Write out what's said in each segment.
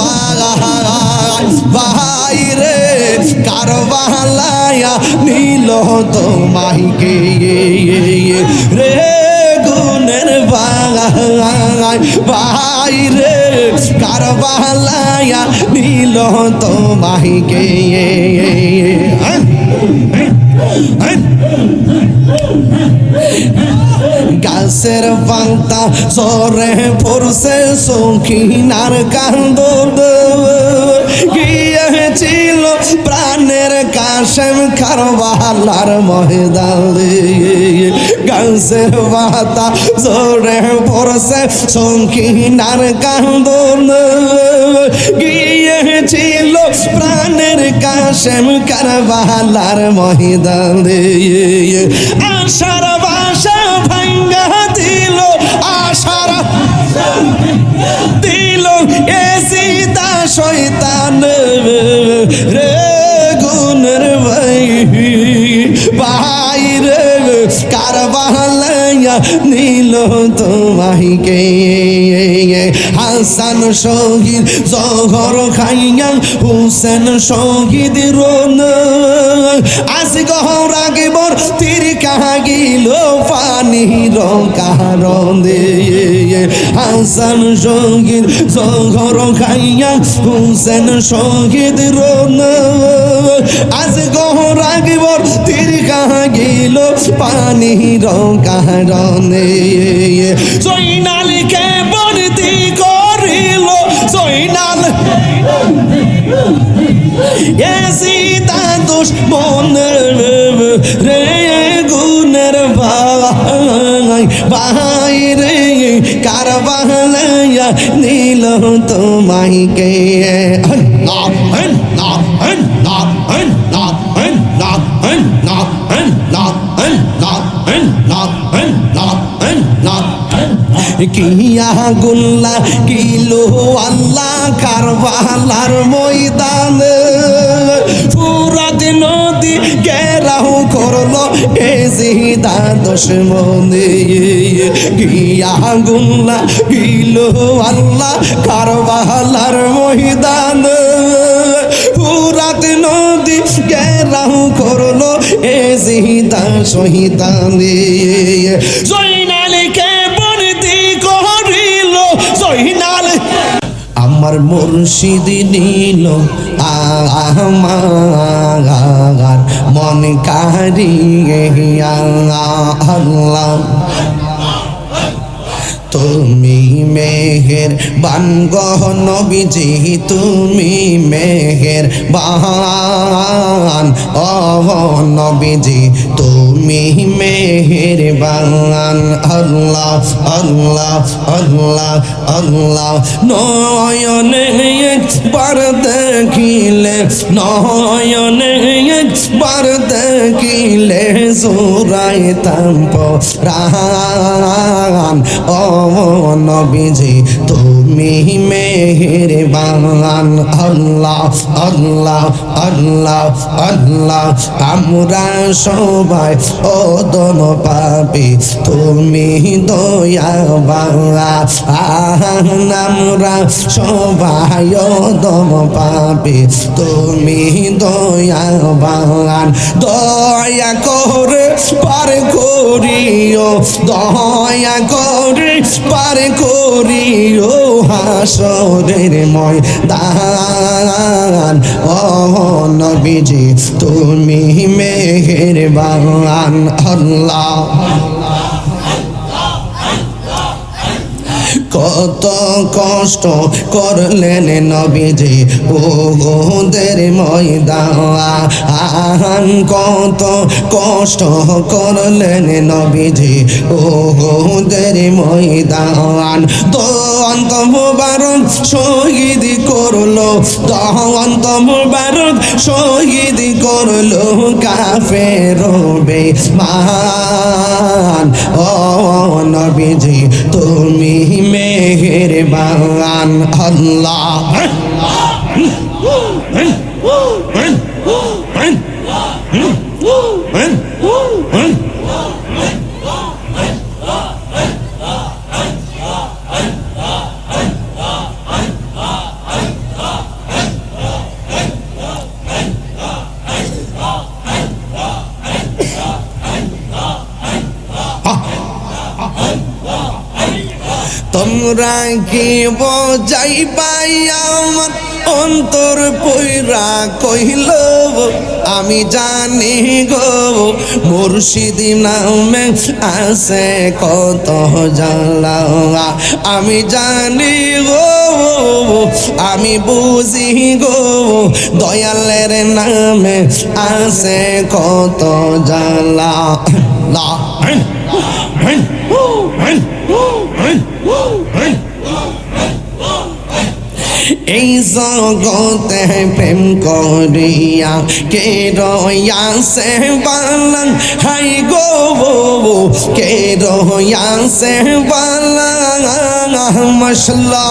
ভাই ভাই রে কারবালায়া নীল তোমাইকে রে গুণের ভাই ভাই রে কারবালায়া নীল তোমাইকে গাছের পাতা সরে পড়ছে সৌখিনার কান্দ গিয়েছিল প্রাণের কাশেম খারবালার ময়দান গাছের পাতা সরে পড়ছে সৌখিনার কান্দ গিয়েছিল প্রাণের কাশেম কারবালার ময়দান আশার কারবালাইয়া নীল তোমাইকে হাসান শহীদ, জহর খাইয়া হুসেন শহীদ রোন আজ গহর আগে বর তীর কাহিল পানি কারণ হাসান শহীদ, জহর খাইয়া হুসেন শহীদ রোন আজ গহর আগে বর তীর কাহিল পানি কারণে জৈনালিকে দুশ্মন রে গুণের ভাই ভাই রে কারবালায়া নীল তোমাইকে না না না না না না কিয়া গুল্লা কিলো আল্লাহ কারবালার ময়দান জিদা দুশ্মনে গিয়া গুল্লা গিল আল্লাহ কারবালার মহিদান পুরাত নদী গেরাও করল এ জিদা শহীদানে। জৈনালিকে আমার মুর্শিদ নীল আমার মন কারিয়ে আল্লাহ। তুমি মেহের বানগহ নবীজি, তুমি মেহের বান ও নবীজি, তুমি মেহের বান। আল্লাহ আল্লাহ আল্লাহ আল্লাহ, নয়নে একবার দেখিলে, নয়নে একবার দেখিলে সুরাই তাম্প রান ও নবীজি, তুমি মেহের বান আল্লাহ আল্লাহ আল্লাহ আল্লাহ, আমরা সবাই ও দম পাবি তুমি বাংলা আমরা সবাই ও দম পাবি তুমি দয়া বাংলান দয়া করে পার করিও, দয়া করে পার করিও হাসরের ময়দান। ও নবীজি তুমি মেহের বাংলান আল্লাহ। কত কষ্ট করলেন নবীজি? ওদের ময়দান কত কষ্ট করলেন নবীজি? ওদের ময়দান দন্ত মুবারক শহীদ করল। দন্ত মুবারক শহীদ করল কাফের মান ও নবীজি, তুমি মেহের বাগান আল্লাহ। তোমরা কি বোঝাই পাই আমার অন্তর পৈরা কইল আমি জানি গো মুর্শিদি নামে আছে কত জ্বালা আমি জানি গো আমি বুঝি গো দয়ালের নামে আছে কত জ্বালা লা এই জগতে প্রেম করিয়া কে রয়াসে বালাং হাই গো কে রয়াসে বালাং মশলা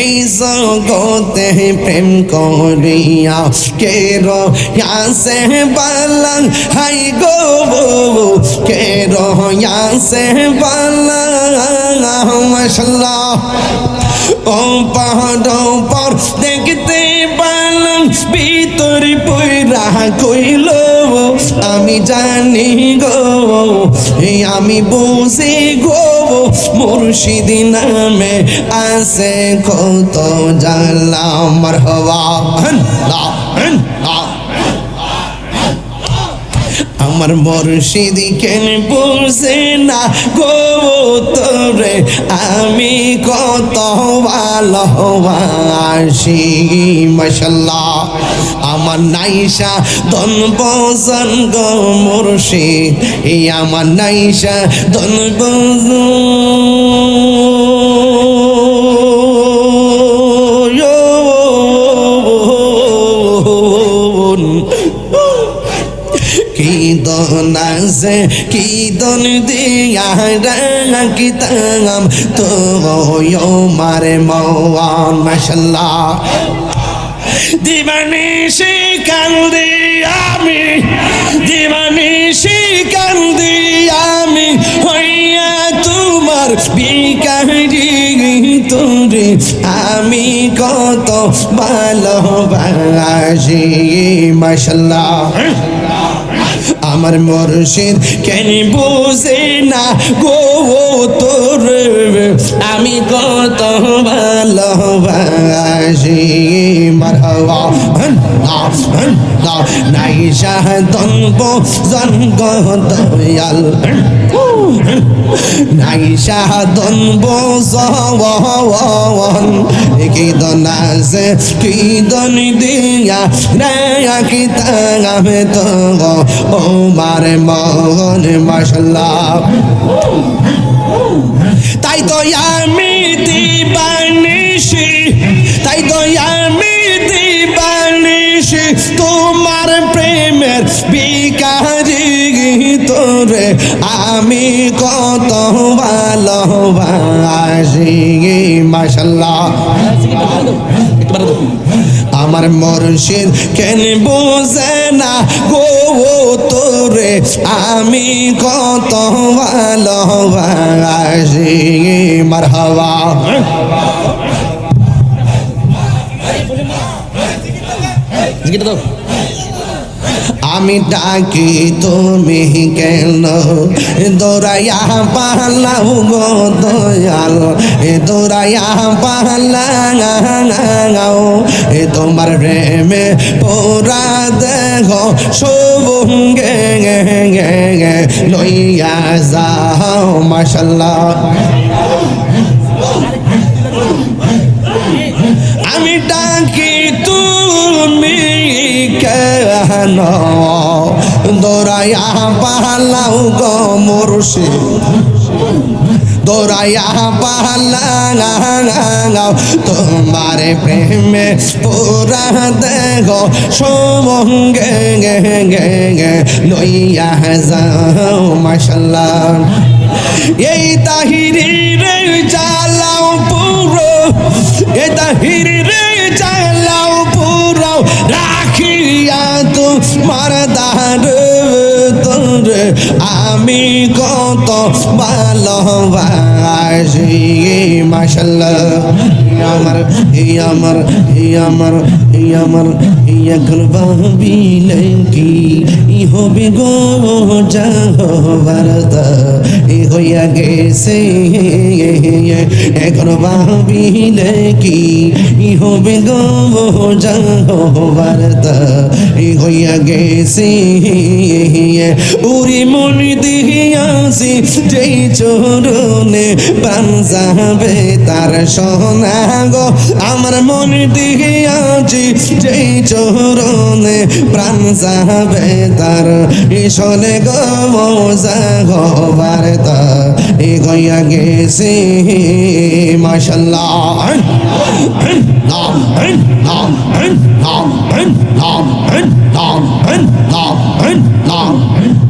এই জগতে প্রেম করিয়া কে রয়াসে বালাং হাই গো কে রয়াসে বালাং মশলা ও পাহাড় পর দেখতে পালাম ভিতর পয়রা কইল আমি জানি গো এই আমি বুঝি গো মুর্শিদি নামে আছে কত জানলা আমার হওয়া আমার মুর্শিদি কেন বুঝে না গো তোরে? আমি কত ভালোবাসি, মশাল্লাহ। আমার নাইসা দন বজন গো মুর্শিদ। এই আমার নাইসা দন বজন আছে কি দন দিয়া রাখিতাম? তো মারে মওয়ান মাশাল্লাহ দিবানিশি কান্দি আমি দিবানিশি কান্দি আমি, হইয়া তোমার বিকারি তোরে আমি কত ভালোবাসি মাশাল্লাহ আমার মুর্শিদ কেন বুঝে না গো তোর? আমি কত ভালোবাসি। মারহাবা নাই শাহ শাহদন জন্ম দয়াল নাই শাহদন বজওয়ান কি দন আছে কি দন দিয়া রে কি তাঙামে তো ও মারে মন মাশাল্লাহ তাই তো আমি দিবানিশি তাই তো আমি দিবানিশি তোমার প্রেমের বিকারি তোরে আমি কত ভালোবাসি মাশাল্লাহ আমার মুর্শিদ কেন বোঝে না গো তোরে আমি কত ভালোবাসি, মারহাবা। আমি ডাকি, তুমি কেন? দৌড়াইয়া পালাও গো দয়াল, এ দৌড়াইয়া পালাও এ তোমার প্রেমে পোরা দেহ সবঙ্গে লইয়া যাও, মাশাল্লাহ। আমি ডাকি, তুমি কেন? দৌড়াইয়া পালাও গো মুর্শিদ। দৌড়াইয়া পালাও তোমার প্রেমে পুরা দেহ সমঙ্গে, গে গে গে লইয়া যাও, মাশাল্লাহ। এই তাহিরি রে চালাও পুরো এ তাহিরি রে চালাও পুরো। রাখিয়া তো মারদার তোরে আমি কত ভালোবাসি আমার এই আমার এই আমার এই আমার এই এখন ভাবিলে কি ই হবে গো যাহবারতা এ হইয়া গেছে এখন ভাবিলে কি ই হবে গো এ হইয়া গেছে উরি মনি দিয়াছি যেই চরণে প্রাণ যাবে তার সোনা গো আমার মন দিয়াছি যেই চরণে প্রাণ যাবে তার ঈশনে গো এ গইয়া গেছে। মাশাল্লাহ। নাম নাম নাম নাম নাম নাম এই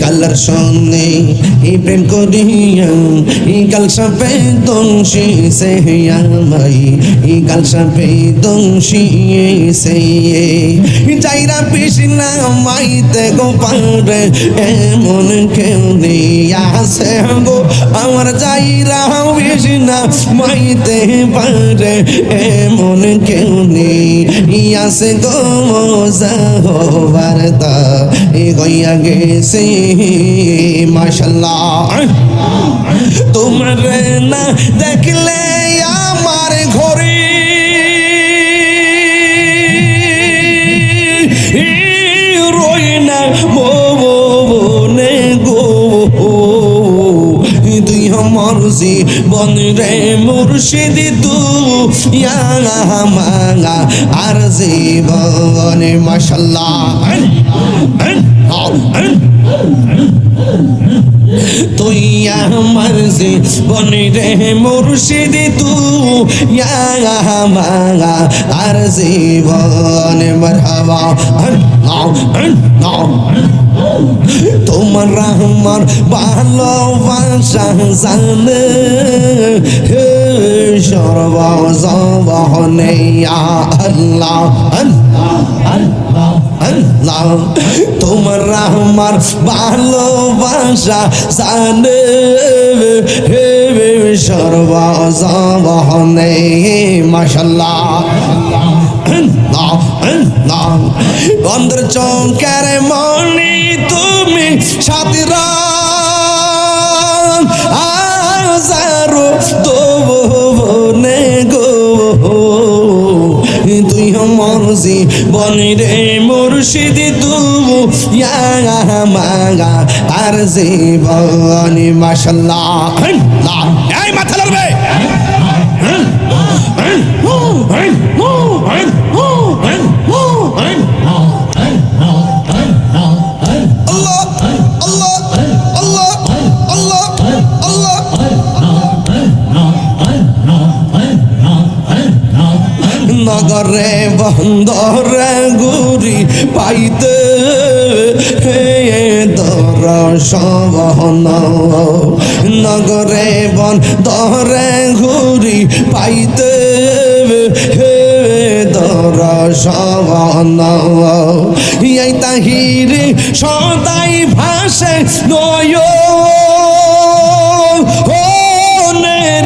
কালার সঙ্গে প্রেম করিয়া, এই কাল সাপে দংশি সে আমাই এই কাল সাপে দংশি সে যাইরা পিসিনা মাইতে গো পারে এমন কেউ নেই আসে গো। আমার যাইরা পিসিনা মাইতে পারে এমন কেউ নেই। আসে গো মজা হবার তা। এ গইয়া গেছে। মাশাল্লাহ তোমার না দেখলে আমার ঘরে তুই বন রে মুর্শিদ তু মাঙ্গা আর জীবন মাশাল্লাহ। তুই আমার জীবন রে মুর্শিদ তু আর জীবন মারহাবা। তোমার আমার ভালোবাসা জানে। সর্বজবনে আল্লাহ আল্লাহ। তোমার আমার ভালোবাসা জানে। সর্বজবনে মাশাল্লাহ বন্দর চৌকার মনি তুমি সাথীর তুই মরজি বনি রে মুর্শিদ তু ইয়া মাগা আর জীবনী মাশাল্লাহ। এই মাথা লড়বে নগরে বন্দরে গুরি পাইতে দর্শন নগরে, বন্দরে ঘুরি পাইতে হে দর্শন এই তাহিরে সদাই ভাসে নয়।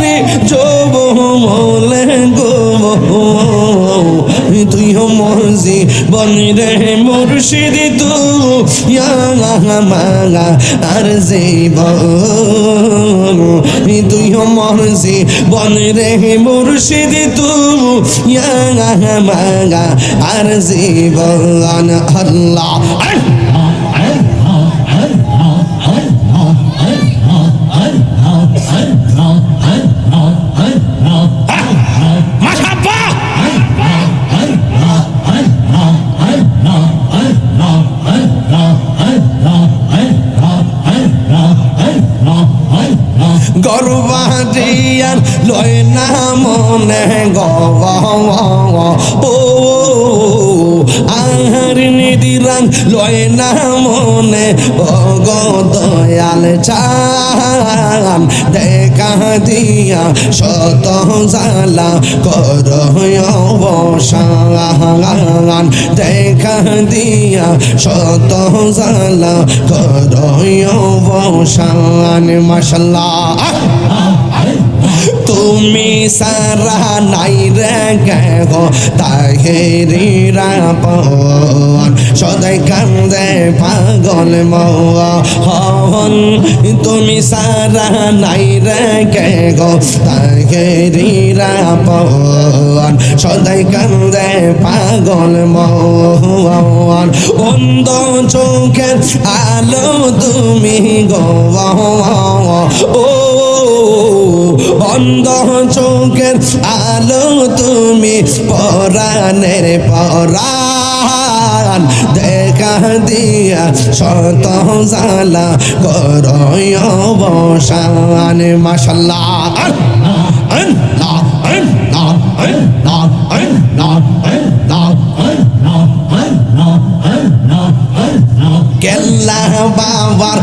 রে যব মলে গো তুই মজি বনি রে মুর্শিদ, তু ইয়া মাগা আর জীবন। তুই মজি বনি রে মুর্শিদ, তু ইয়া মাগা আর জীবন। আল্লাহ। ও আর নিদিরান লয় না মনে ও গো দয়াল চান। দেখা দিয়া শত জালা কর অবসান। দেখা দিয়া শত জালা কর অবসান। মাসাল্লাহ তুমি সারা নাই রে গেহ পন সদাই কান্দে পাগল মন তুমি সারা নাই রে গেহ তাহেরিরা পন সদাই কান্দে পাগল মন অন্ধ চোখের আলো তুমি গো। ও অন্ধ চোখের আলো তুমি পরাণের পরাণ। দেখা দিয়া শত জালা কর অবসান। মাসাল্লাহ কেল্লা বাবার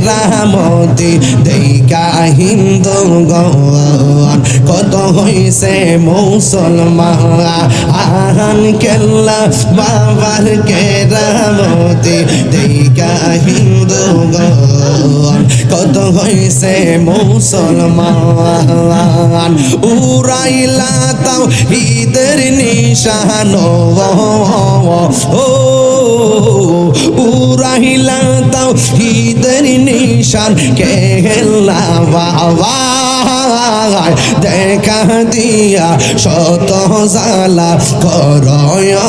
কেরামতি দেখা হিন্দু গন কত হইছে মুসলমান আহান কেল্লা বাবার কেরামতি দেখা হিন্দু গন কত হইছে মুসলমান উড়াইলা তাও ঈদের নিশান ও। উড়াইলা তাও ঈদের নিশান কেলা বাবা? দেখা দিয়া শত জালা কর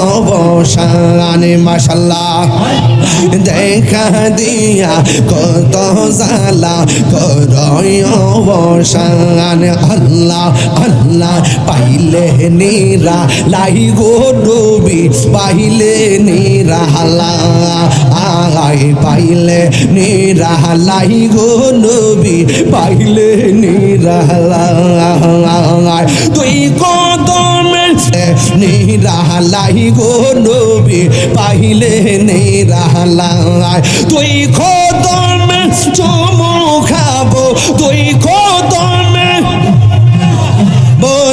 অবসান মাসাল্লাহ দেখা দিয়া কত জালা কর আল্লাহ আল্লাহ, পাইলে নিরা লাই গো ডুবি পাইলে নিরা হালা আয় পাইলে নিরা লাই গো নবী, পাইলে নিরা তুই কদমে নিরালাই গো নবী পাইলে নিরালাই। তুই কদমে চমু খাব তুই কদমে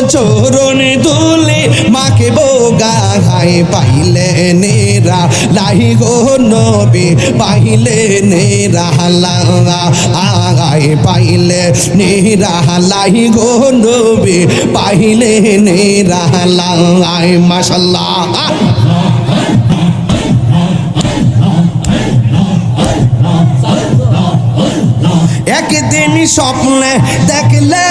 বচরণ দুলে মাকে বোগা হাই পাইলে নেরা। লাহি গো নবী, পাইলে নেরা। লাগা আগাই পাইলে নেরা। লাহি গো নবী, পাইলে নেরা। লাগাই মাশাল্লাহ। একদিন স্বপ্নে দেখলে